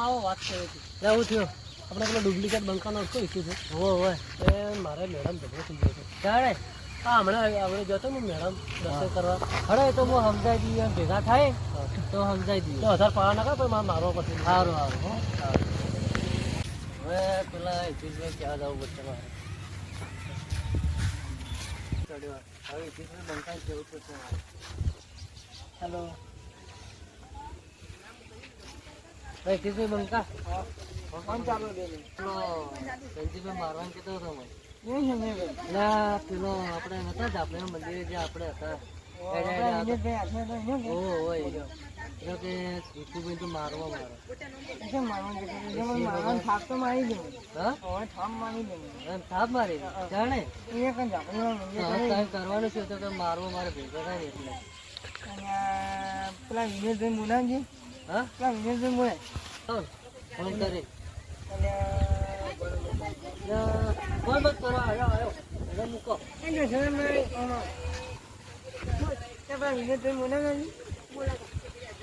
આવો વાત કરી હતી એવું થયું. આપણે પેલો ડુપ્લિકેટ બંકાનો શું ઇસ્યુ છે હોવે હોય એ મારે મેડમ ઝઘડો થઈ ગયો છે. ક્યારે? હા હમણાં આપણે જતો ને મેડમ દર્શન કરવા. હવે તો હું સમજાઈ દઈએ ભેગા થાય? તો સમજાઈ દઈએ તો હજાર પાવા નાખા પણ મારે મારવા પડશે. સારું સારું હવે પેલા હિતેશભાઈ ક્યાં જવું પડશે મારે. હવે હિતેશભાઈ બંકાઈ જવું પડશે મારે. હેલો ભાઈ હિતેશભાઈ બંકા ફોન ચાલુ સંજીભાઈ મારવાનું કીધું હતો મને ના, પેલો આપણે નતા જ આપણે, મંદિરે જે આપણે હતા. કરવાનું છે તો મારવો મારે ભેગો થાય એટલે. પેલા વિનોદભાઈ એટલે હા ચાલ, ફોન કરે ફોન મત કરો આવ્યો આવ્યો મૂકો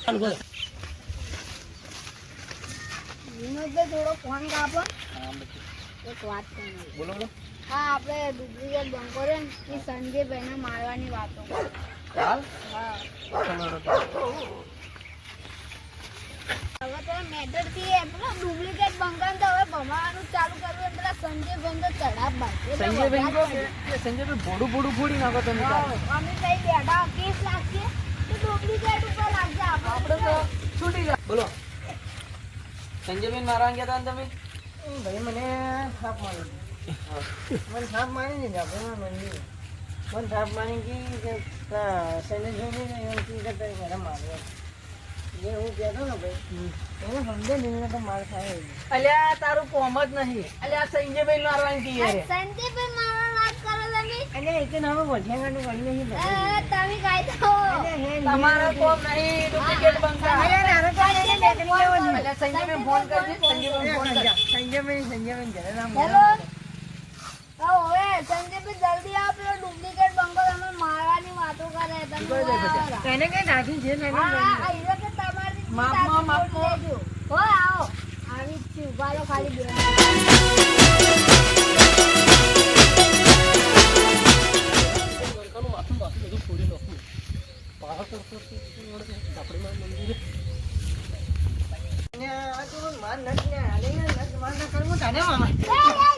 ચાલ બોલ વિનોદભાઈ થોડો ફોન કાપો એક વાત કરવાની બોલો બોલો હા આપણે ડુપ્લિકેટ બંકો રે ને એ સંજયભાઈને મારવાની વાતો કરે. હા તમારો તો. હવે તો મેટરથી પેલા ડુપ્લિકેટ બંકાને તો હવે ભમાવાનું ચાલુ કરવું એટલે પેલા સંજયભાઈ તો ચડાવ બાંધે એટલે સંજયભાઈ કહો વધારે ભોડું ભોડું ફોડી નાખો તમે અમે કઈ બેઠા કેસ લાગશે? તો ડુપ્લિકેટ ઉપર લાગશે આપણે. તો છૂટી જાય. બોલો. સંજયભાઈ મારવા ગયા હતા તમે? ભાઈ મને સાપ મારી મને સાપ મારી ને આપણે મંદિર મને થાપ મારી કે સંજયભાઈ ને એમ કી કે મને માર્યો જે હું કહેતો ને ભાઈ એને સમજે ને તો માર ખાય અલ્યા તારું કોમ જ નહીં. અલ્યા સંજયભાઈ મારવાની કી સંજયભાઈ મારવાની વાત કરો તમે? અને એ તો નામે કરી નહીં તમે કાંઈ તો અને હે ને- તમારો કોમ નહીં ડુપ્લિકેટ બંકા અરે નાનો તો એને નીકળી જવો ને. અલ્યા સંજયભાઈ ફોન કરજે સંજયભાઈ ફોન કરજે. સંજયભાઈ સંજયભાઈ ઘરે ના હેલો? હવે સંજયભાઈ જલ્દી આવો પેલો ડુપ્લિકેટ બંકો તમે મારવાની વાતો કરે તમે એને કઈ નાખી છે? ને માપમાં, માપમાં. હો આવો. આવી જ છું ઊભા રહો ખાલી બે. માર નથી હાલે ને માર ના કરવું તને મામા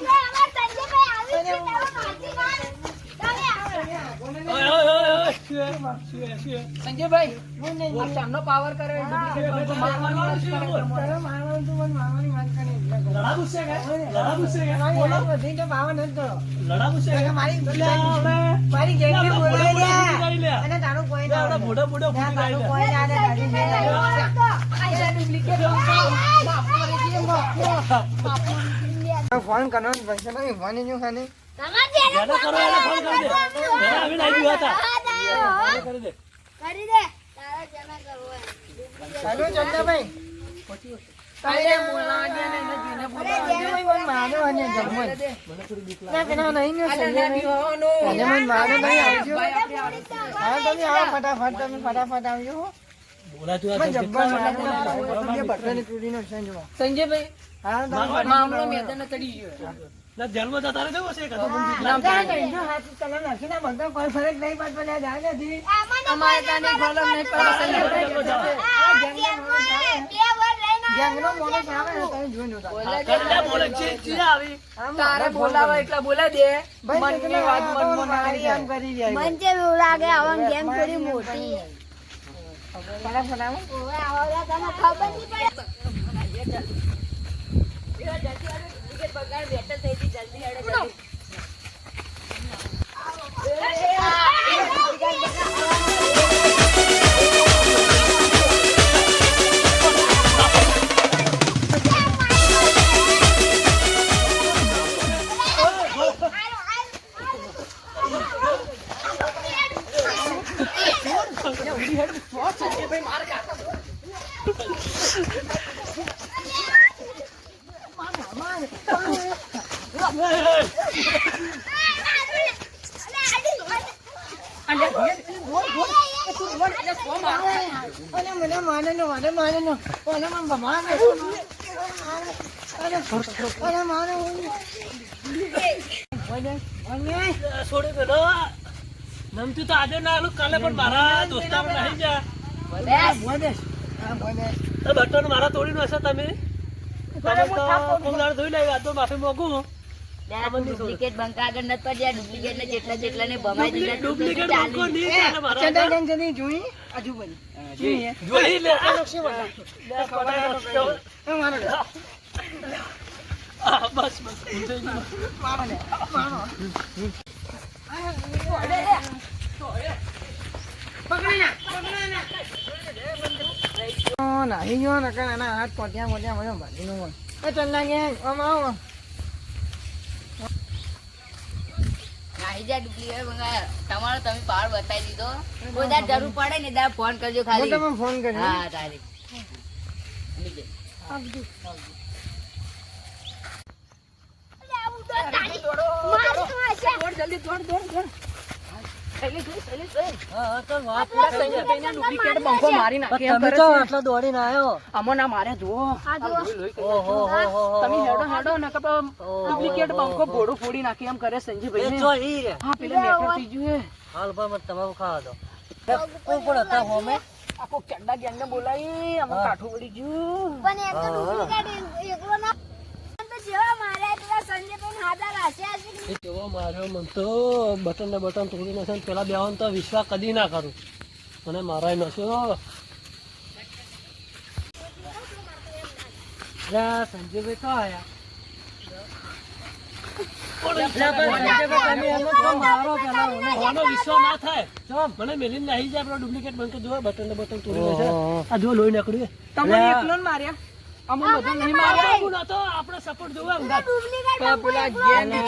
બોલાવી. અને તારું કોઈ ના તારું કોઈ ના સંજયભાઈ બંકો માફ કરી ફોન કરવાનો પૈસા નહીં ફોન ખાને કરો ફોન કરી દે. આવી ગયા હતા. કરી દે. કરી દે તારે જેને કરવું ચાલો ચંદાભાઈ ફટાફટ તમે ફટાફટ આવજો. સંજયભાઈ મામલો મેદાન ચડી ગયો ના, હશે કાં તો ના, હાથ તને બધા કોઈ ફરક નહીં પડતો ને જાય નથી અમારે ત્યાં નહીં ગોલમ નહીં તાર. તારે ખબર પડે. મને મારે નો, મને મારે નો. છોડી મેલો નમતું તો આજે ના કાલે પણ મારા દોસ્તારો નહીં જા બટન મારા તોડી નાખશો તમે તમે તો મોગું ડુપ્લિકેટ બંકા આગળ નથી પડ્યા ડુપ્લિકેટ ને જેટલા જેટલા ને ભમાઈ દીધા. ડુપ્લિકેટ બંકો નહીં ચાલે મારા ચંદા ગેંગ જતી જોઈ? આજુ બધી જોઈ. લે. આ મારો આ બસ બસ. ઊંધાઈ ગયું. નાહી ગયો ને કાંઈ એના હાથ પોટ્યા મોટ્યા બધો ભાગી નો ચંદા ગેંગ આમ આવો નાહી જાય ડુપ્લિકેટ મંગાવ્યા તમારો તમે પાર બતાવી દીધો. કોઈ દાડ જરૂર પડે ને દાડ ફોન કરજો ખાલી. તમે ફોન કરજો હા? તારી. જલ્દી દોડ દોડ વાત બોલાવી. કાઠું પડી ગયું એમ તો ડુપ્લિકેટ એકલો ના તો જેવા માર્યા પેલા સંજય પણ હાથા રાખ્યા છે માર્યો મને તો બટન ને બટન તોડી નાખે પેલા બેવાનું તો વિશ્વાસ કદી ના કરું. મને મારાય નશો લે તો આયા. ડુપ્લિકેટ બંકો જો બટન ને બટન તોડી નાખે. આ જો લોહી નીકળ્યું તમે એકલો માર્યા? અમો બધું નહીં માર્યા આવું ના તો સપોર્ટ જોવે ઊંધા. પેલા પેલા ગેંગની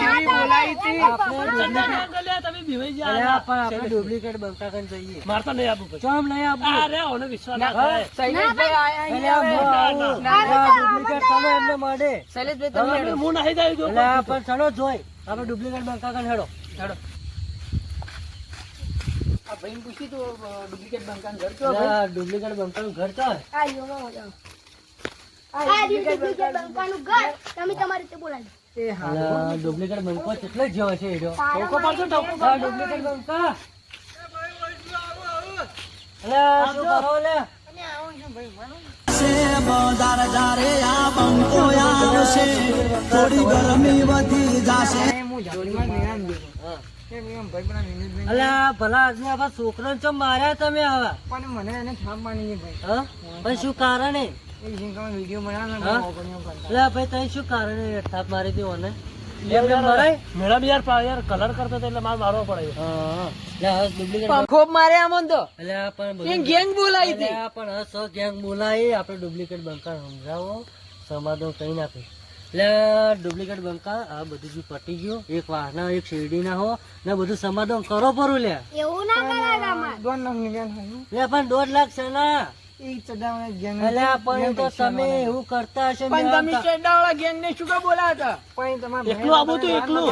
હતી. આપણે તમે બીવાઈ પણ ડુપ્લિકેટ જઈએ. મારતા નહીં આપવું પછી. ચમ નહીં આ ઓને વિશ્વાસ ના થાય. આયા આ. આ ડુપ્લિકેટ તમે એમને મળે. શૈલેષભાઈ તમે હું નાહી જાય જો. પણ ચલો જોઈ. આપણે ડુપ્લિકેટ બંકા કરીને હેડો. હેડો. આ ભાઈને પૂછ્યું તું, ડુપ્લિકેટ બંકાનું ઘર એટલે કયો આ ડુપ્લિકેટ બંકાનું ઘર તમે તમારી રીતે બોલાવી એ હા. એટલે આ ડુપ્લિકેટ બંકો કેટલો જેવો છે એ ટોકો પાડજો ટોકો આ ડુપ્લિકેટ બંકા એટલે શું કરો લે એ હું જાણીમાં નિરાંત બેઠો. હા. એ એમ ભાઈ પેલા વિનોદભાઈ એટલે આ ભલા આદમી આપણા છોકરાને ચમ માર્યા તમે હવે પણ મને એને થાપ માની ભાઈ. હા? પણ શું કારણે? હા? ભાઈ તઈ શું કારણે થાપ મારી યાર યાર કલર કરતો એટલે મારે મારવો પડે. ડુપ્લિકેટ પંખો મારે આમ તો. પણ ગેંગ બોલાવી હતી પણ હવે ગેંગ બોલાવી આપણે ડુપ્લિકેટ બંકા સમજાવો. સમાધાન કઈ નાખે એટલે ડુપ્લિકેટ બંકા આ બધું જે પટી ગયું એક વાહન એક શેરડીના હો. ને બધું સમાધાન કરો પરું લે. એવું ના કરાય લાખ દોઢ લાખ છે ના. પણ તો તમે એવું કરતા હશે પણ તમે ગેંગ ને શું પણ તમારા એકલું આવું તું, એકલું.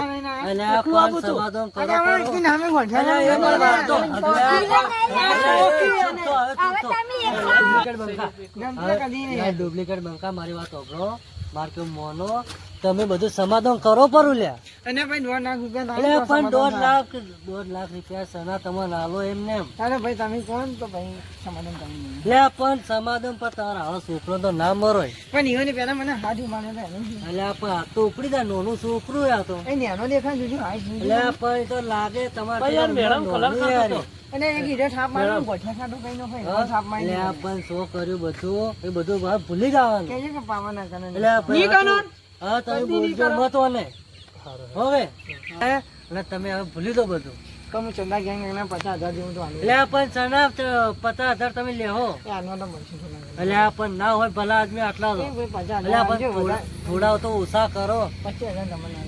અરે એ. ડુપ્લિકેટ બંકા. મારી વાત સાંભળો. માર કે મોનો. તમે બધું સમાધાન કરો પરું લ્યા અને ભાઈ દોઢ લાખ રૂપિયા એટલે પણ દોઢ લાખ દોઢ લાખ રૂપિયા સના તમે નાલો એમને એમ થાય. ભાઈ તમે કોણ તો ભાઈ સમાધાન કરી લે પણ સમાધાન પર તારા આવો છોકરો તો ના મરોય પણ ઈઓને પેલા મને હાથ માને એટલે પણ આ તો ઉપડી જાય નાનું છોકરું આ તો એ નેનો દેખાય જોજો. એટલે પણ તો લાગે તમારે યાર મેડમ કલર યાર. અને એક હીરો છાપ માર્યો ગોઠા ખાટું કઈ નો હોય? છાપ મારી લે પણ શું કર્યું બધું એ બધું ભૂલી જવાનું કે પાવાના એટલે નહીં કરો? હા તમે બોલજો મત ઓને હવે. હે? તમે હવે ભૂલી દો બધું. કમ ચંદા ગેંગ એના પચાસ હજાર જેવું તો એટલે પણ સના પચાસ હજાર તમે લેહો. એટલે આ પણ ના હોય ભલા આદમી આટલા એ એટલે થોડા તો ઓછા કરો. પચીસ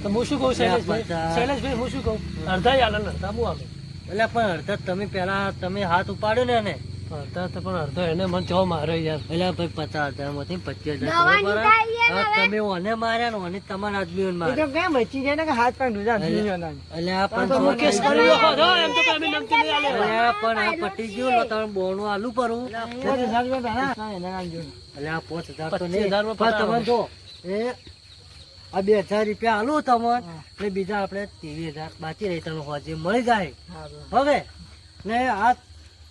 તો હું શું કહું શૈલેષભાઈ? હું શું કહું? અડધા આલે ને હું આલું એટલે પણ અડધા તમે પેલા તમે હાથ ઉપાડ્યો ને એને. અડધા તો પણ અડધો એને મને ચો માર્યો યાર. એટલે ભાઈ પચાસ હજારમાંથી પચીસ હજાર દવાની બરોબર? થાય યાર હા, તમે ઓને માર્યા ને ઓને તમારા આદમીઓને માર્યા. કેમ બચી જાય ને કે હાથ પગ દૂધા એટલે- પી જતા. એટલે આ પણ તો હું શું કેસ કરી નાખો. એમ તો તમે નમતી નહીં આલે. એટલે પણ આ પટી ગયું ને તમે બોણું આલુ પરું પાંચ હજાર રૂપિયા પહેલા એને આપજો. એટલે આ પાંચ હજાર તો નહીં. હજારમાં પણ તમે જો એ આ બે હજાર રૂપિયા આલું તમને એટલે બીજા આપણે ત્રેવીસ હજાર બાકી રહી તમે હોજે મળી જાય. હવે ને આ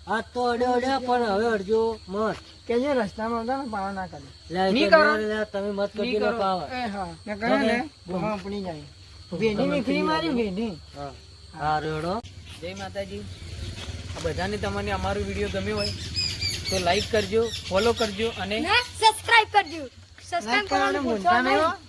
આ તો અડે અડે પણ હવે અડજો મત કે જે રસ્તામાં હતા ને પાવા ના કરે લે, એ નહીં તો કરો. લે, લે, તમે મત કરજો ને પાવર. એ હા. ને કરે ને ભૂમા પડી જાય. ભેંડી. નીકળી મારી ભેંડી. હા. હા રેડો. જય માતાજી. આ બધાને તમને અમારો વીડિયો ગમ્યો હોય તો લાઈક કરજો ફોલો કરજો અને સબસ્ક્રાઇબ કરજો. સબસ્ક્રાઇબ કરવાનું ભૂલતા નહીં.